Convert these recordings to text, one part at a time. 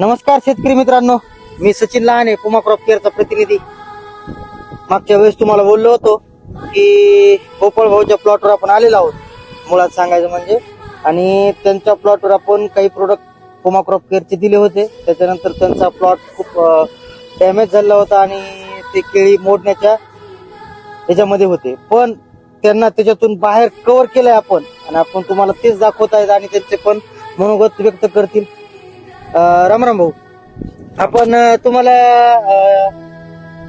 नमस्कार शेतकरी मित्रांनो. मी सचिन लहाने पुमा क्रॉप केअरचा प्रतिनिधी. मागच्या वेळेस तुम्हाला बोललो होतो की गोपाळ भाऊच्या प्लॉटवर आपण आलेलो आहोत. मुळात सांगायचं म्हणजे आणि त्यांच्या प्लॉटवर आपण काही प्रोडक्ट पुमा क्रॉप केअरचे दिले होते. त्याच्यानंतर त्यांचा प्लॉट खूप डॅमेज झाला होता आणि ते केळी मोडण्याच्या ह्याच्यामध्ये होते. पण त्यांना त्याच्यातून बाहेर कव्हर केलंय आपण. आणि आपण तुम्हाला तेच दाखवत आहेत आणि त्यांचे पण मनोगत व्यक्त करतील. राम राम भाऊ. आपण तुम्हाला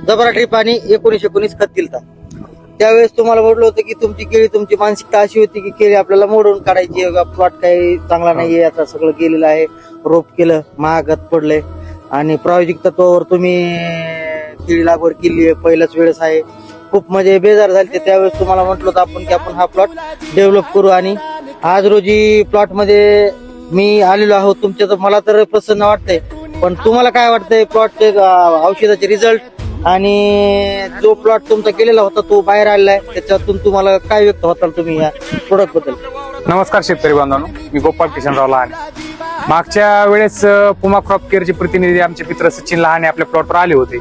जबरा ट्रिप आणि एकोणीस एकोणीस खत दिलता. त्यावेळेस तुम्हाला म्हटलं होतं की तुमची केळी तुमची मानसिकता अशी होती की केळी आपल्याला मोडून काढायची प्लॉट काही चांगला नाहीये. आता सगळं गेलेलं आहे. रोप केलं महागात पडलंय. आणि प्रायोगिक तत्वावर तुम्ही केळी लागवड केली आहे. पहिल्याच वेळेस आहे. खूप म्हणजे बेजार झाले त्यावेळेस तुम्हाला म्हटलं होतं आपण की आपण हा प्लॉट डेव्हलप करू. आणि आज रोजी प्लॉटमध्ये मी आलेलो आहोत तुमच्या तर मला तर प्रसन्न वाटतंय. पण तुम्हाला काय वाटतंय प्लॉटचे औषधाचे रिझल्ट आणि जो प्लॉट तुमचा केलेला होता तो बाहेर आलेला आहे. त्याच्यातून तुम्हाला काय व्यक्त होताल तुम्ही या प्रोडक्टबद्दल? नमस्कार शेतकरी बांधवांनो मी गोपाळ किशनराव लहाने मागच्या वेळेस पुमा क्रॉप केअरचे प्रतिनिधी आमचे मित्र सचिन लहाने आपल्या प्लॉटवर आले होते.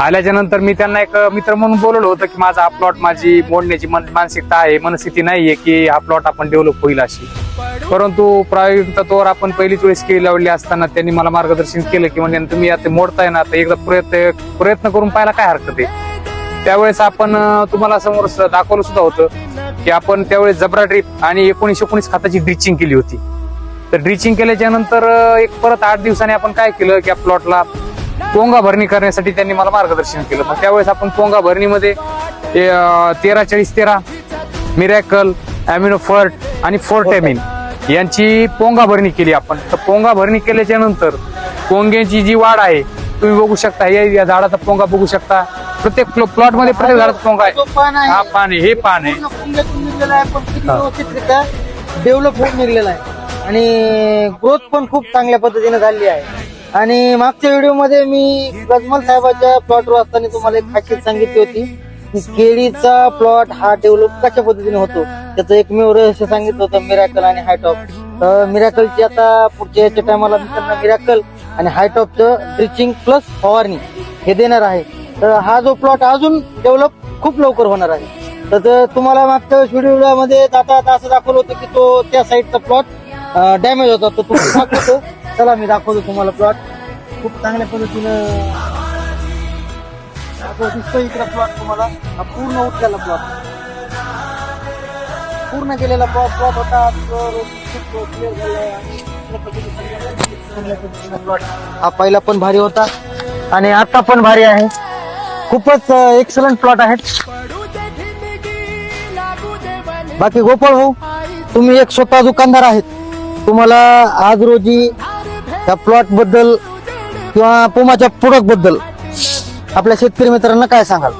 आल्याच्यानंतर मी त्यांना एक मित्र म्हणून बोलवलं होतं की माझा हा प्लॉट माझी मोडण्याची मन- मानसिकता आहे मनस्थिती नाहीये की हा प्लॉट आपण डेव्हलप होईल अशी. परंतु प्रायोगिक तत्वावर आपण पहिलीच वेळेस केली लावली असताना त्यांनी मला मार्गदर्शन केलं की म्हणजे तुम्ही आता मोडताय ना आता एकदा प्रयत्न प्रयत्न करून पाहायला काय हरकत आहे? त्यावेळेस आपण तुम्हाला समोर दाखवलं सुद्धा होतं की आपण त्यावेळेस जबरा ड्रीप आणि एकोणीस एकोणीस खताची ड्रिचिंग केली होती. तर ड्रिचिंग केल्याच्यानंतर एक परत आठ दिवसांनी आपण काय केलं की प्लॉटला पोंगा भरणी करण्यासाठी त्यांनी मला मार्गदर्शन केलं. मग त्यावेळेस आपण पोंगा भरणीमध्ये तेरा चाळीस तेरा मिरॅकल ॲमिनोफर्ट आणि फोर्टॅमिन यांची पोंगा भरणी केली आपण. तर पोंगा भरणी केल्याच्यानंतर पोंग्याची जी वाढ आहे तुम्ही बघू शकता या या झाडाचा पोंगा बघू शकता. प्रत्येक प्लॉटमध्ये प्रत्येक झाडाचा पोंगा आहे. पान हा पान आहे हे पान आहे. डेव्हलप होऊन निघलेला आहे. आणि ग्रोथ पण खूप चांगल्या पद्धतीने झाली आहे. आणि मागच्या व्हिडिओमध्ये मी गजमल साहेबाच्या प्लॉटवर असताना तुम्हाला एक खासियत सांगितली होती की केळीचा प्लॉट हा डेव्हलप कशा पद्धतीने होतो? त्याचं एकमेव रहस्य सांगितलं होतं मिरॅकल आणि हायटॉप तर मिरॅकलची आता पुढच्या याच्या टायमाला मी त्यांना मिरॅकल आणि हायटॉपचं ड्रिचिंग प्लस फवारणी हे देणार आहे. तर हा जो प्लॉट अजून डेव्हलप खूप लवकर होणार आहे. तर तुम्हाला मागच्या व्हिडिओमध्ये जाता जाता असं दाखवलं होतं की तो त्या साईडचा प्लॉट डॅमेज होता तर तुम्हाला दाखवतो. चला मी दाखवतो तुम्हाला प्लॉट खूप चांगल्या पद्धतीनं दाखव- दिसतो इकडे प्लॉट तुम्हाला. हा पूर्ण उठलेला प्लॉट पूर्ण केलेला प्लॉट प्लॉट होता. तो खूप हा पहिला पण भारी होता आणि आता पण भारी आहे. खूपच एक्सलंट प्लॉट आहेत बाकी गोपाळ भाऊ तुम्ही एक स्वतः दुकानदार आहेत. तुम्हाला आज रोजी त्या प्लॉटबद्दल किंवा पुमाच्या प्रोडक्टबद्दल आपल्या शेतकरी मित्रांना काय सांगाल?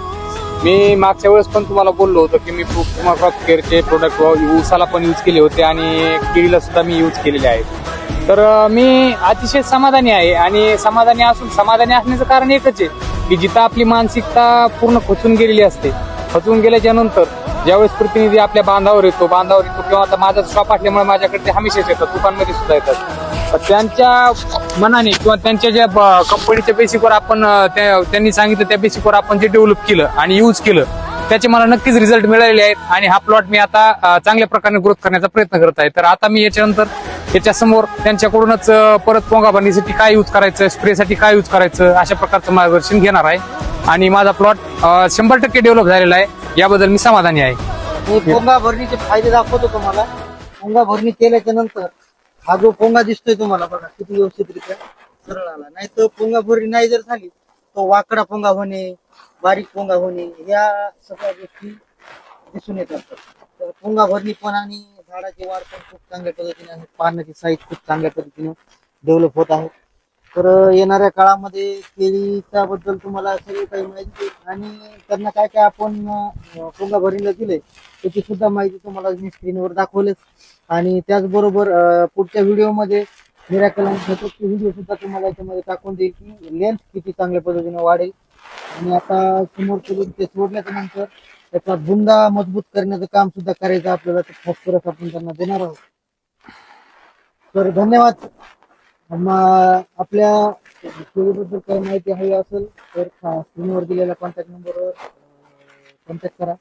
मी मागच्या वेळेस पण तुम्हाला बोललो होतो की मी पुमा क्रॉप केअरचे प्रोडक्ट उसाला पण यूज केले होते आणि केळीला सुद्धा मी यूज केलेले आहेत. तर मी अतिशय समाधानी आहे आणि समाधानी असून समाधानी असण्याचं कारण एकच आहे की जिथं आपली मानसिकता पूर्ण खचून गेलेली असते खचून गेल्याच्यानंतर ज्यावेळेस प्रतिनिधी आपल्या बांधावर येतो बांधावर येतो किंवा आता माझा शॉप असल्यामुळे माझ्याकडे ते हमेशाच येतात दुकानमध्ये सुद्धा येतात. त्यांच्या मनाने किंवा त्यांच्या ज्या कंपनीच्या बेसिकवर आपण त्या- त्यांनी सांगितलं त्या बेसिकवर आपण जे डेव्हलप केलं आणि यूज केलं त्याचे मला नक्कीच रिझल्ट मिळालेले आहेत. आणि हा प्लॉट मी आता चांगल्या प्रकारे ग्रोथ करण्याचा प्रयत्न करत आहे. तर आता मी याच्यानंतर याच्यासमोर त्यांच्याकडूनच परत पोंगा बांधणीसाठी काय यूज करायचं स्प्रेसाठी काय यूज करायचं अशा प्रकारचं मार्गदर्शन घेणार आहे. आणि माझा प्लॉट शंभर टक्के डेव्हलप झालेला आहे. याबद्दल मी समाधानी आहे. पोंगा भरणीचे फायदे दाखवतो तुम्हाला. पोंगा भरणी केल्याच्यानंतर हा जो पोंगा दिसतोय तुम्हाला बघा किती व्यवस्थितरित्या सरळ आला. नाही तर पोंगा नाही जर झाली तो वाकडा पोंगा होणे बारीक पोंगा होणे या सगळ्या गोष्टी दिसून येत असतात. तर पोंगा भरणी पण आणि झाडाची वाढ पण खूप चांगल्या पद्धतीने आणि पानाची साईज खूप चांगल्या पद्धतीने डेव्हलप होत आहे. तर येणाऱ्या काळामध्ये केळीच्या बद्दल तुम्हाला सगळी काही माहिती आणि त्यांना काय काय आपण अं, पोंगा दिले त्याची सुद्धा माहिती तुम्हाला मी स्क्रीनवर दाखवलेच. आणि त्याचबरोबर पुढच्या व्हिडिओमध्ये मिराकल आणि व्हिडिओ सुद्धा तुम्हाला याच्यामध्ये टाकून देईल की लेंथ किती चांगल्या पद्धतीने वाढेल. आणि आता समोर करून ते सोडल्याच्या नंतर त्याचा बुंदा मजबूत करण्याचं काम सुद्धा करायचं आपल्याला ते फॉस्फरस आपण त्यांना देणार आहोत. तर धन्यवाद. मग आपल्या शेळीबद्दल काही माहिती हवी असेल तर स्क्रीनवर दिलेल्या कॉन्टॅक्ट नंबरवर कॉन्टॅक्ट करा.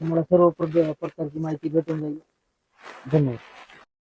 तुम्हाला सर्व प्रकारची माहिती भेटून जाईल. धन्यवाद.